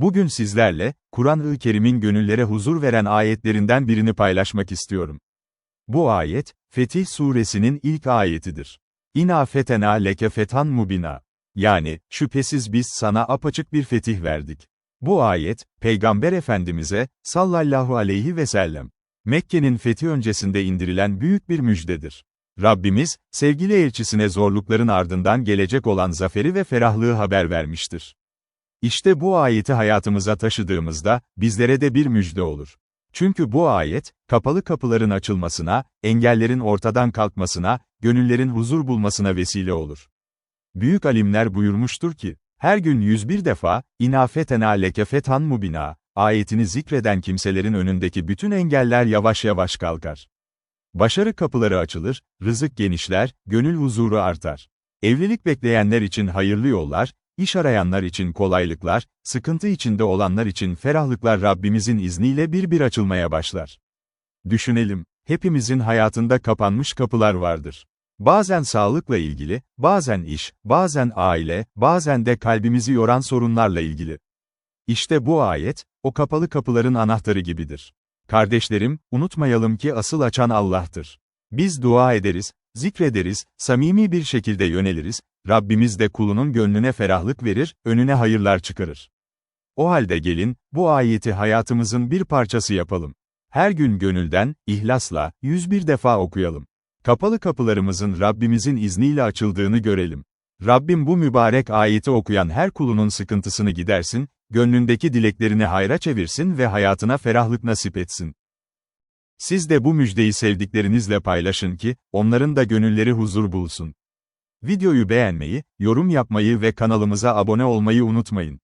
Bugün sizlerle, Kur'an-ı Kerim'in gönüllere huzur veren ayetlerinden birini paylaşmak istiyorum. Bu ayet, Fetih suresinin ilk ayetidir. İna fetena leke fetan mubina. Yani, şüphesiz biz sana apaçık bir fetih verdik. Bu ayet, Peygamber Efendimiz'e, sallallahu aleyhi ve sellem, Mekke'nin fethi öncesinde indirilen büyük bir müjdedir. Rabbimiz, sevgili elçisine zorlukların ardından gelecek olan zaferi ve ferahlığı haber vermiştir. İşte bu ayeti hayatımıza taşıdığımızda, bizlere de bir müjde olur. Çünkü bu ayet, kapalı kapıların açılmasına, engellerin ortadan kalkmasına, gönüllerin huzur bulmasına vesile olur. Büyük alimler buyurmuştur ki, her gün 101 defa, inafetena leke fethan mubina, ayetini zikreden kimselerin önündeki bütün engeller yavaş yavaş kalkar. Başarı kapıları açılır, rızık genişler, gönül huzuru artar. Evlilik bekleyenler için hayırlı yollar, iş arayanlar için kolaylıklar, sıkıntı içinde olanlar için ferahlıklar Rabbimizin izniyle bir bir açılmaya başlar. Düşünelim, hepimizin hayatında kapanmış kapılar vardır. Bazen sağlıkla ilgili, bazen iş, bazen aile, bazen de kalbimizi yoran sorunlarla ilgili. İşte bu ayet, o kapalı kapıların anahtarı gibidir. Kardeşlerim, unutmayalım ki asıl açan Allah'tır. Biz dua ederiz, zikrederiz, samimi bir şekilde yöneliriz, Rabbimiz de kulunun gönlüne ferahlık verir, önüne hayırlar çıkarır. O halde gelin, bu ayeti hayatımızın bir parçası yapalım. Her gün gönülden, ihlasla, 101 defa okuyalım. Kapalı kapılarımızın Rabbimizin izniyle açıldığını görelim. Rabbim bu mübarek ayeti okuyan her kulunun sıkıntısını gidersin, gönlündeki dileklerini hayra çevirsin ve hayatına ferahlık nasip etsin. Siz de bu müjdeyi sevdiklerinizle paylaşın ki, onların da gönülleri huzur bulsun. Videoyu beğenmeyi, yorum yapmayı ve kanalımıza abone olmayı unutmayın.